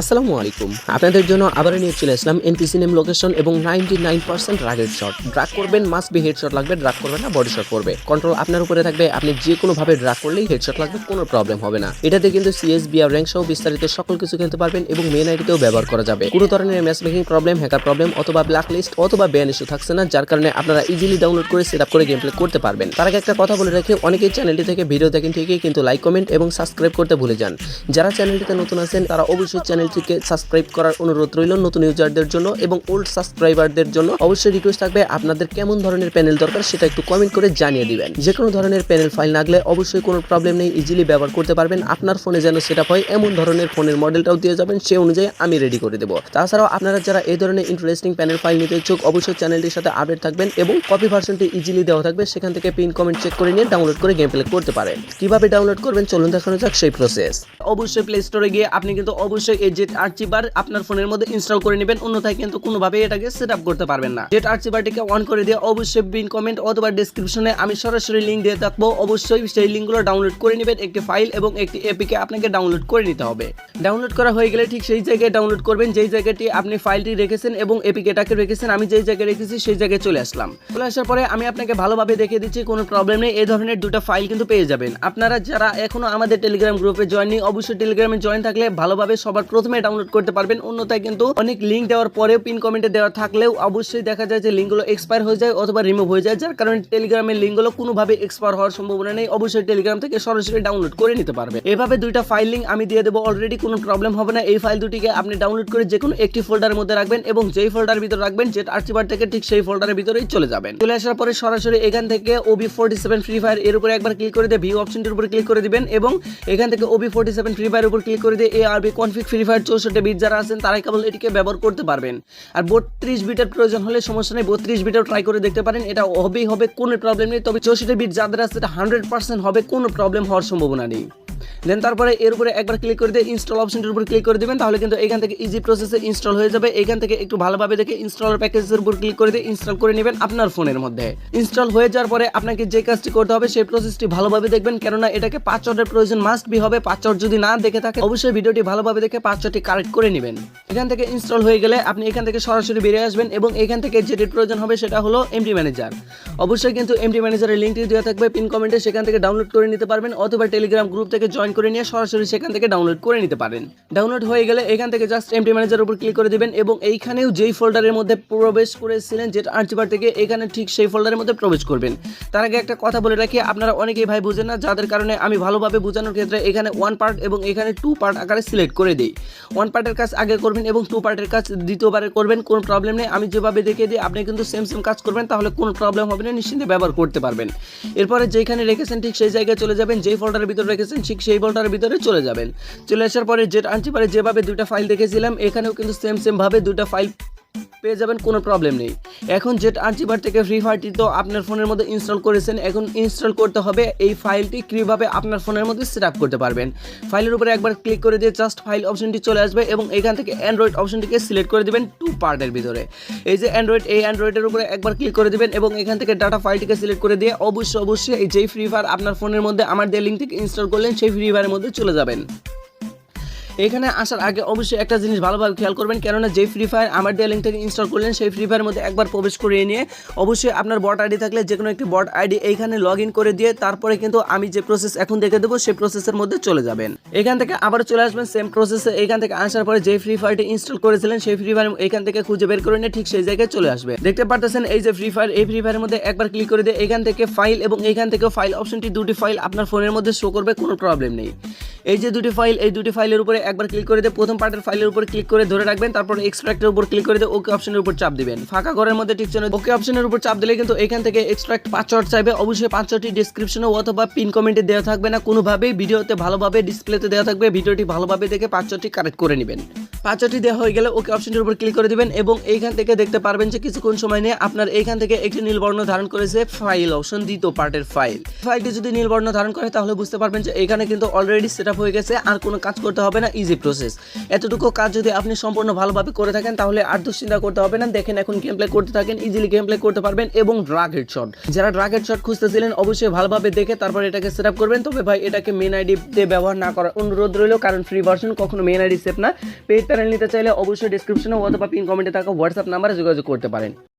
আসসালামু আলাইকুম। আপনাদের জন্য আবারও নিয়ে চলে আসলাম এনপিসি নেম লোকেশন এবং নাইনটি নাইন পার্সেন্ট রাগের শট ড্রাগ করবেন মাস্ট বি হেডশট লাগবে ড্রাগ করবেন না বডি শট করবে। কন্ট্রোল আপনার উপরে থাকবে, আপনি যে কোনোভাবে ড্রাগ করলেই হেডশট লাগবে, কোনো প্রবলেম হবে না। এটাতে কিন্তু সিএস বিআর র্যাঙ্ক সহ বিস্তারিত সকল কিছু খেলতে পারবেন এবং মেন আইডিতেও ব্যবহার করা যাবে। কোনো ধরনের match making problem hacker problem অথবা ব্ল্যাক লিস্ট অথবা ব্যান ইস্যু থাকছে না, যার কারণে আপনারা ইজিলি ডাউনলোড করে সেট আপ করে গেম প্লে করতে পারবেন। তার আগে একটা কথা বলে রাখি, অনেকেই চ্যানেলটি থেকে ভিডিও দেখেন ঠিকই, কিন্তু লাইক কমেন্ট এবং সাবস্ক্রাইব করতে ভুলে যান। যারা চ্যানেলটিতে নতুন আছেন, তারা অবশ্যই চ্যানেলটিকে সাবস্ক্রাইব করার অনুরোধ রইল নতুন ইউজারদের জন্য এবং ওল্ড সাবস্ক্রাইবারদের জন্য। অবশ্যই রিকোয়েস্ট থাকবে আপনাদের কেমন ধরনের প্যানেল দরকার সেটা একটু কমেন্ট করে জানিয়ে দিবেন। যে কোনো ধরনের প্যানেল ফাইল লাগলে অবশ্যই কোনো প্রবলেম নেই ইজিলি ব্যবহার করতে পারবেন। আপনার ফোনে যেন সেট হয় এমন ধরনের ফোনের মডেলটাও দিয়ে যাবেন, সে অনুযায়ী আমি রেডি করে দেবো। তাছাড়াও আপনারা যারা এই ধরনের ইন্টারেস্টিং প্যানেল ফাইল নিতে ইচ্ছুক, অবশ্যই চ্যানেলটির সাথে আপডেট থাকবেন এবং কপি ভার্সনটি ইজিলি দেওয়া থাকবে। সেখান থেকে পিন কমেন্ট চেক করে নিয়ে ডাউনলোড করে গেম প্লে করতে পারেন। কীভাবে ডাউনলোড করবেন? চলুন দেখানো যাক সেই প্রসেস অবশ্যই প্লে স্টোরে গিয়ে আপনি কিন্তু অবশ্যই এই জেট আর্চিবার আপনার ফোনের মধ্যে ইনস্টল করে নেবেন। অন্যথায় কিন্তু কোনোভাবে এটাকে সেট করতে পারবেন না। জেট আর্চিবারটিকে অন করে দিয়ে অবশ্যই পিন কমেন্ট অথবা ডেসক্রিপশনে আমি সরাসরি লিঙ্ক দিয়ে থাকব। অবশ্যই সেই লিঙ্কগুলো ডাউনলোড করে নেবেন, একটি ফাইল এবং একটি এপিকে আপনাকে ডাউনলোড করে নিতে হবে। ডাউনলোড করা হয়ে গেলে ঠিক সেই জায়গায় ডাউনলোড করবেন, যেই জায়গাটি আপনি ফাইলটি রেখেছেন এবং এপিকেটাকে রেখেছেন, আমি যেই জায়গায় রেখেছি সেই জায়গায় চলে আসলাম। চলে আসার পরে আমি আপনাকে ভালোভাবে দেখিয়ে দিচ্ছি, কোনো প্রবলেম নেই। এই ধরনের দুটো ফাইল কিন্তু পেয়ে যাবেন। আপনারা যারা এখনও আমাদের টেলিগ্রাম গ্রুপে জয়েন নেই, অবশ্যই টেলিগ্রামে জয়েন থাকলে ভালোভাবে সবার প্রথমে ডাউনলোড করতে পারবেন, অন্যথায় কিন্তু অনেক লিঙ্ক দেওয়ার পরেও পিন কমেন্টে দেওয়া থাকলেও অবশ্যই দেখা যায় যে লিঙ্কগুলো এক্সপায়ার হয়ে যায় অথবা রিমুভ হয়ে যায়, যার কারণে টেলিগ্রামের লিঙ্কগুলো কোনোভাবে এক্সপায়ার হওয়ার সম্ভাবনা নেই। অবশ্যই টেলিগ্রাম থেকে সরাসরি ডাউনলোড করে নিতে পারবে। এভাবে দুইটা ফাইল লিঙ্ক আমি দিয়ে দেবো অলরেডি কোনো প্রবলেম হবে না। এই ফাইল দুটিকে আপনি ডাউনলোড করে যে কোনো একটি ফোল্ডারের মধ্যে রাখবেন এবং যেই ফোল্ডারের ভিতরে রাখবেন যেটা আর্চিবার থেকে ঠিক সেই ফোল্ডারের ভিতরেই চলে যাবেন। চলে আসার পরে সরাসরি এখান থেকে OB forty seven free fire এর উপরে একবার ক্লিক করে দিয়ে ভিউ অপশনটির উপরে ক্লিক করে দিবেন এবং এখান থেকে OB forty seven free fire উপর ক্লিক করে দিয়ে A RB config free fire চৌষট্টি বিট যারা আছেন, তারাই কেবল এটিকে ব্যবহার করতে পারবেন। আর বত্রিশ বিটের প্রয়োজন হলে সমস্যা নেই, বত্রিশ বিটেও ট্রাই করে দেখতে পারেন, এটা হবেই হবে, কোনো প্রবলেম নেই। তবে চৌষট্টি বিট যাদের আছে, এটা হান্ড্রেড পার্সেন্ট হবে, কোনো প্রবলেম হওয়ার সম্ভাবনা নেই। দেন তারপরে এর উপরে একবার ক্লিক করে দিয়ে ইনস্টল অপশনটির উপর ক্লিক করে দিবেন, তাহলে কিন্তু এখান থেকে ইজি প্রসেসে ইনস্টল হয়ে যাবে। এখান থেকে একটু ভালোভাবে দেখে ইনস্টলার প্যাকেজের উপর ক্লিক করে দিয়ে ইনস্টল করে নেবেন আপনার ফোনের মধ্যে। ইনস্টল হয়ে যাওয়ার পরে আপনাকে যে কাজটি করতে হবে, সেই প্রসেসটি ভালোভাবে দেখবেন, কেননা এটাকে পাসওয়ার্ডের প্রয়োজন মাস্ট বি হবে। পাসওয়ার্ড যদি না দেখে থাকে, অবশ্যই ভিডিওটি ভালোভাবে দেখে পাসওয়ার্ডটি কারেক্ট করে নেবেন। এখান থেকে ইনস্টল হয়ে গেলে আপনি এখান থেকে সরাসরি বেরিয়ে আসবেন এবং এখান থেকে যেটির প্রয়োজন হবে সেটা হলো এমডি ম্যানেজার অবশ্যই কিন্তু এমডি ম্যানেজারের লিঙ্কটি দেওয়া থাকবে পিন কমেন্টে সেখান থেকে ডাউনলোড করে নিতে পারবেন, অথবা টেলিগ্রাম গ্রুপ থেকে জয়েন করে নিয়ে সরাসরি সেখান থেকে ডাউনলোড করে নিতে পারেন। ডাউনলোড হয়ে গেলে এখান থেকে জাস্ট এমডি ম্যানেজার উপর ক্লিক করে দিবেন এবং এইখানেও যেই ফোল্ডারের মধ্যে প্রবেশ করেছিলেন যেটা আর্চিবার থেকে, এখানে ঠিক সেই ফোল্ডারের মধ্যে প্রবেশ করবেন। তার আগে একটা কথা বলে রাখি, আপনারা অনেকেই ভাই বুঝেন না, যাদের কারণে আমি ভালোভাবে বোঝানোর ক্ষেত্রে এখানে ওয়ান পার্ট এবং এখানে টু পার্ট আকারে সিলেক্ট করে দিই। ওয়ান পার্টের কাজ আগে করবেন এবং টু পার্টের কাজ দ্বিতীয়বারে করবেন, কোনো প্রবলেম নেই। আমি যেভাবে দেখিয়ে দিই, আপনি কিন্তু সেম সেম কাজ করবেন, তাহলে কোনো প্রবলেম হবে না, নিশ্চিন্তে ব্যবহার করতে পারবেন। এরপরে যেখানে রেখেছেন, ঠিক সেই জায়গায় চলে যাবেন, যেই ফোল্ডারের ভিতরে রেখেছেন, ঠিক সেই ফোল্ডারের ভিতরে চলে যাবেন। চলে আসার পরে যেটা আনচিপারে যেভাবে দুইটা ফাইল দেখেছিলাম, এখানেও কিন্তু সেম সেমভাবে দুইটা ফাইল পেয়ে যাবেন, কোনো প্রবলেম নেই। এখন জেট আর্চিবার থেকে ফ্রি ফায়ারটি তো আপনার ফোনের মধ্যে ইনস্টল করেছেন, এখন ইনস্টল করতে হবে, এই ফাইলটি কীভাবে আপনার ফোনের মধ্যে সেট আপ করতে পারবেন। ফাইলের উপরে একবার ক্লিক করে দিয়ে জাস্ট ফাইল অপশনটি চলে আসবে এবং এখান থেকে অ্যান্ড্রয়েড অপশনটিকে সিলেক্ট করে দেবেন টু পার্টের ভিতরে। এই যে অ্যান্ড্রয়েড এই অ্যান্ড্রয়েডের উপরে একবার ক্লিক করে দেবেন এবং এখান থেকে ডাটা ফাইলটিকে সিলেক্ট করে দিয়ে অবশ্যই অবশ্যই এই যেই ফ্রি ফায়ার আপনার ফোনের মধ্যে, আমার যে লিঙ্ক থেকে ইনস্টল করলেন, সেই ফ্রি ফায়ারের মধ্যে চলে যাবেন। এখানে আসার আগে অবশ্যই একটা জিনিস ভালোভাবে খেয়াল করবেন, কেননা যে ফ্রি ফায়ার আমার দেওয়া লিঙ্ক থেকে ইনস্টল করলেন, সেই ফ্রি ফায়ার মধ্যে একবার প্রবেশ করিয়ে নিয়ে অবশ্যই আপনার বট আইডি থাকলে যে কোনো একটি বট আইডি এইখানে লগ করে দিয়ে তারপরে কিন্তু আমি যে প্রসেস এখন দেখে দেবো, সেই প্রসেসের মধ্যে চলে যাবেন। এখান থেকে আবার চলে আসবেন সেম প্রসেসে এখান থেকে আসার পরে যে ফ্রি ফায়ারটি ইনস্টল করেছিলেন, সেই ফ্রি ফায়ার এখান থেকে খুঁজে বের করে নিয়ে ঠিক সেই জায়গায় চলে আসবে। দেখতে পারতেছেন এই যে ফ্রি ফায়ার এই ফ্রি ফায়ারের মধ্যে একবার ক্লিক করে দিয়ে এখান থেকে ফাইল এবং এখান থেকে ফাইল অপশনটি দুটি ফাইল আপনার ফোনের মধ্যে শো করবে, কোনো প্রবলেম নেই। এই যে দুটি ফাইল এই দুটি ফাইলের উপরে একবার ক্লিক করে দিয়ে প্রথম পার্টের ফাইলের উপর ক্লিক করে ধরে রাখবেন, তারপর এক্সট্রাক্টের উপর ক্লিক করে দিয়ে ওকে অপশনের উপর চাপ দিবেন। ফাঁকা ঘরের মধ্যে ঠিক ওকে অপশনের উপর চাপ দিলে কিন্তু এখান থেকে এক্সট্রাক্ট পাঁচশট চাইবে। অবশ্যই পাঁচশটি ডিসক্রিপশনে অথবা পিন কমেন্টে দেওয়া থাকবে না। কোনোভাবেই ভিডিওতে ভালোভাবে ডিসপ্লেতে দেওয়া থাকবে। ভিডিওটি ভালোভাবে দেখে পাঁচশটি কারেক্ট করে নেবেন। পাঁচটি দেওয়া হয়ে গেলে ওকে অপশনটির উপর ক্লিক করে দিবেন এবং এইখান থেকে দেখতে পারবেন যে কিছুক্ষণ সময় নিয়ে আপনার এইখান থেকে একটি নীলবর্ণ ধারণ করেছে ফাইল অপশন দ্বিতীয় পার্টের ফাইল ফাইলটি যদি নীলবর্ণ ধারণ করে, তাহলে বুঝতে পারবেন যে এখানে কিন্তু অলরেডি সেট হয়ে গেছে, আর কোনো কাজ করতে হবে না ইজি প্রসেস এতটুকু কাজ যদি আপনি সম্পূর্ণ ভালোভাবে করে থাকেন, তাহলে আর দুশ্চিন্তা করতে হবে না, দেখেন এখন গেম প্লে করতে থাকেন ইজিলি গেম প্লে করতে পারবেন এবং ড্রাগ হেডশট যারা ড্রাগ হেডশট খুঁজতেছিলেন, অবশ্যই ভালোভাবে দেখে তারপর এটাকে সেট আপ করবেন। তবে ভাই, এটাকে মেন আইডি দিয়ে ব্যবহার না করার অনুরোধ রইল, কারণ ফ্রি ভার্সন কখনো মেন আইডি সেভ না। পেড প্যানেল নিতে চাইলে অবশ্যই ডিসক্রিপশনে অথবা পিন কমেন্টে থাকা হোয়াটসঅ্যাপ নাম্বারে যোগাযোগ করতে পারেন।